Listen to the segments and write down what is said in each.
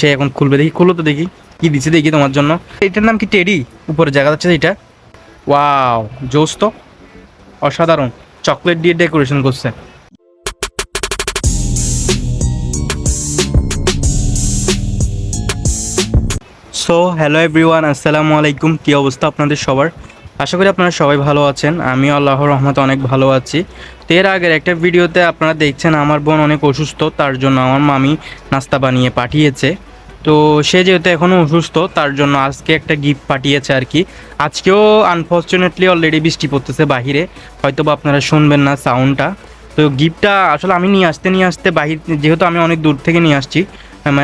সে এখন খুলবে দেখি, খুলো তো দেখি, কি দিছে দেখি তোমার জন্য। এটার নাম কি টেডি? উপরে জায়গা যাচ্ছে এটা ওয়াও, জোস তো। অসাধারণ। চকলেট দিয়ে ডেকোরেশন করছে। সো, হ্যালো এভরিওয়ান, আসসালামু আলাইকুম। কী অবস্থা আপনাদের সবার? আশা করি আপনারা সবাই ভালো আছেন। আমি আল্লাহর রহমতে অনেক ভালো আছি। এর আগের একটা ভিডিওতে আপনারা দেখছেন আমার বোন অনেক অসুস্থ, তার জন্য আমার মামি নাস্তা বানিয়ে পাঠিয়েছে। তো সে যেহেতু এখনও অসুস্থ, তার জন্য আজকে একটা গিফট পাঠিয়েছে আর কি। আজকেও আনফর্চুনেটলি অলরেডি বৃষ্টি পড়তেছে বাহিরে হয়তো বা আপনারা শুনবেন না সাউন্ডটা তো গিফটটা আসলে আমি নিয়ে আসতে নিয়ে আসতে বাহির, যেহেতু আমি অনেক দূর থেকে নিয়ে আসছি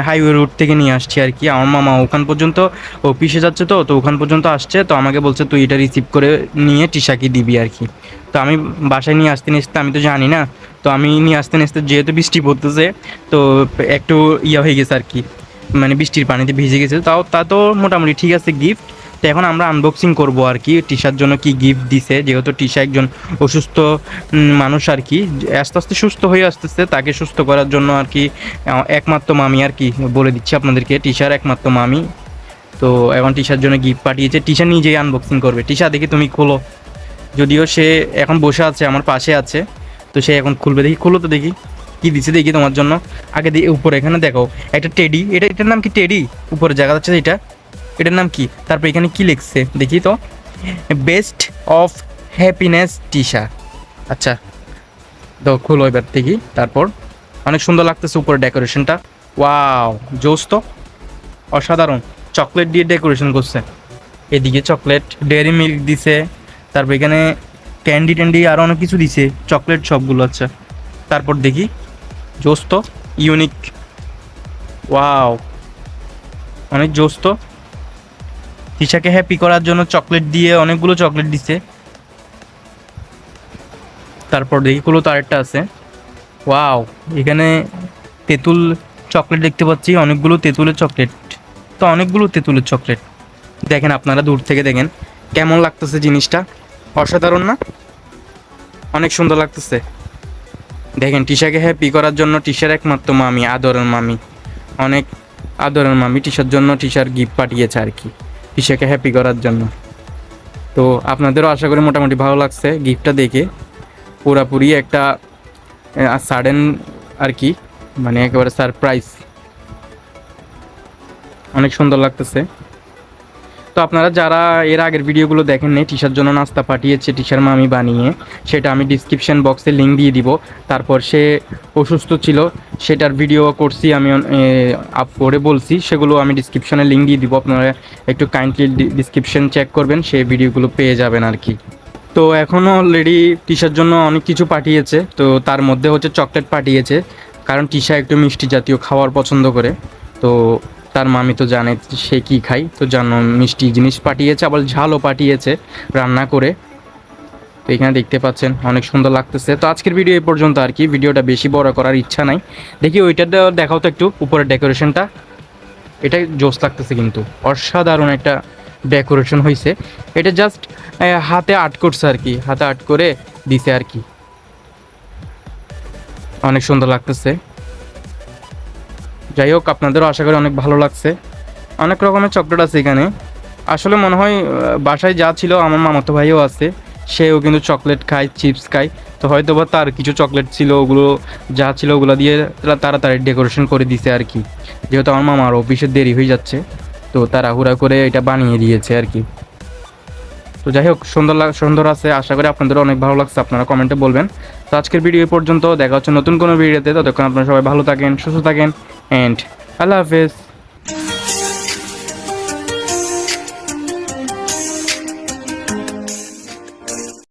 হাইওয়ে রোড থেকে নিয়ে আসছি আর কি। আমার মামা ওখান পর্যন্ত ও পিসে যাচ্ছে তো তো ওখান পর্যন্ত আসছে। তো আমাকে বলছে, তুই এটা রিসিভ করে নিয়ে টিশাকে দিবি আর কি। তো আমি বাসায় নিয়ে আসতে নিয়ে আসতে, আমি তো জানি না, তো আমি নিয়ে আসতে নিয়ে আসতে যেহেতু বৃষ্টি পড়তেছে, তো একটু ইয়ে হয়ে গেছে আর কি। মানে বৃষ্টির পানিতে ভিজে গেছে। তাও তা তো মোটামুটি ঠিক আছে গিফট তো এখন আমরা আনবক্সিং করব আর কি। টিশার জন্য কি গিফট দিছে? যেহেতু টিশা একজন অসুস্থ মানুষ আর কি। আস্তে আস্তে সুস্থ হয়ে আসতেছে তাকে সুস্থ করার জন্য আর কি। একমাত্র মামি আর কি বলে দিচ্ছি আপনাদেরকে। টিশার একমাত্র মামি। তো এখন টিশার জন্য গিফট পাঠিয়েছে। টিশা নিজেই আনবক্সিং করবে। টিশা, দেখি তুমি খোলো। যদিও সে এখন বসে আছে, আমার পাশে আছে। তো সে এখন খুলবে। দেখি, খোলো তো দেখি। কি দিছে দেখি তোমার জন্য। আগে দিয়ে উপরে, এখানে দেখো একটা টেডি এটা এটার নাম কি টেডি উপরে জায়গা যাচ্ছে এটা। এটার নাম কি? তারপর এখানে কি লিখছে? দেখি তো। বেস্ট অফ হ্যাপিনেস টিশা আচ্ছা তো খুলো এবার দেখি। তারপর, অনেক সুন্দর লাগতেছে উপরে ডেকোরেশনটা ওয়াও জোস তো। অসাধারণ। চকলেট দিয়ে ডেকোরেশন করছে। এদিকে চকলেট ডেয়ারি মিল্ক দিছে। তারপর এখানে ক্যান্ডি ট্যান্ডি আরও অনেক কিছু দিছে। চকলেট সবগুলো আচ্ছা। তারপর দেখি। জোস তো। ইউনিক ওয়াও অনেক জোস তো। তিশাকে হ্যাপি করার জন্য চকলেট দিয়ে অনেকগুলো চকলেট দিছে। তারপর দেখি কুলো তো আরেকটা আছে। ওয়াও এখানে তেঁতুল চকলেট দেখতে পাচ্ছি, অনেকগুলো তেঁতুলের চকলেট তো অনেকগুলো তেঁতুলের চকলেট দেখেন আপনারা দূর থেকে দেখেন, কেমন লাগতেছে জিনিসটা? অসাধারণ না? অনেক সুন্দর লাগতেছে। দেখেন, টিশাকে হ্যাপি করার জন্য টিশার একমাত্র মামি, আদরের মামি। অনেক আদরের মামি টিশার জন্য টিশার গিফট পাঠিয়েছে আর কি। টিশাকে হ্যাপি করার জন্য। তো আপনাদেরও আশা করি মোটামুটি ভালো লাগছে গিফটটা দেখে। পুরাপুরি একটা সাডেন আর কি মানে একেবারে সারপ্রাইজ অনেক সুন্দর লাগতেছে। আপনারা যারা এর আগের ভিডিওগুলো দেখেন নেই টিশার জন্য নাস্তা পাঠিয়েছে টিশার মামি বানিয়ে, সেটা আমি ডিসক্রিপশন বক্সে লিঙ্ক দিয়ে দিব। তারপর সে অসুস্থ ছিল, সেটার ভিডিও করছি আমি আপ করে বলছি, সেগুলো আমি ডিসক্রিপশনে লিঙ্ক দিয়ে দিব। আপনারা একটু কাইন্ডলি ডিসক্রিপশন চেক করবেন সেই ভিডিওগুলো পেয়ে যাবেন আর কি। তো এখনও অলরেডি টিশার জন্য অনেক কিছু পাঠিয়েছে, তো তার মধ্যে হচ্ছে চকলেট পাঠিয়েছে, কারণ টিশা একটু মিষ্টি জাতীয় খাওয়ার পছন্দ করে। তো তার মামি তো জানে সে কি খাই তো জানো মিষ্টি জিনিস পাঠিয়েছে, আবার ঝালও পাঠিয়েছে রান্না করে। তো এখানে দেখতে পাচ্ছেন, অনেক সুন্দর লাগতেছে। তো আজকের ভিডিও এই পর্যন্ত আর কি, ভিডিওটা বেশি বড় করার ইচ্ছা নাই। দেখি ওইটা দেখাও তো একটু, উপরের ডেকোরেশনটা এটা জোস লাগতেছে কিন্তু, অসাধারণ একটা ডেকোরেশন হয়েছে এটা জাস্ট হাতে আর্ট করছে আর কি, হাতে আর্ট করে দিছে আর কি। অনেক সুন্দর লাগতেছে। যাই হোক, আপনাদেরও আশা করি অনেক ভালো লাগছে। অনেক রকমের চকলেট আছে এখানে। আসলে মনে হয় বাসায় যা ছিল, আমার মামাতো ভাইও আছে, সেও কিন্তু চকলেট খায়, চিপস খায়। তো হয়তো বা তার কিছু চকলেট ছিল, ওগুলো যা ছিল, ওগুলো দিয়ে তাড়াতাড়ি ডেকোরেশন করে দিছে আর কি। যেহেতু আমার মামার অফিসে দেরি হয়ে যাচ্ছে, তো তাড়াহুড়া করে এটা বানিয়ে দিয়েছে আর কি। তো যাই হোক, সুন্দর সুন্দর আছে, আশা করি আপনাদেরও অনেক ভালো লাগছে, আপনারা কমেন্টে বলবেন। তো আজকের ভিডিও পর্যন্ত, দেখা হচ্ছে নতুন কোনো ভিডিওতে, ততক্ষণ আপনারা সবাই ভালো থাকেন, সুস্থ থাকেন অ্যান্ড আল্লাহ হাফেজ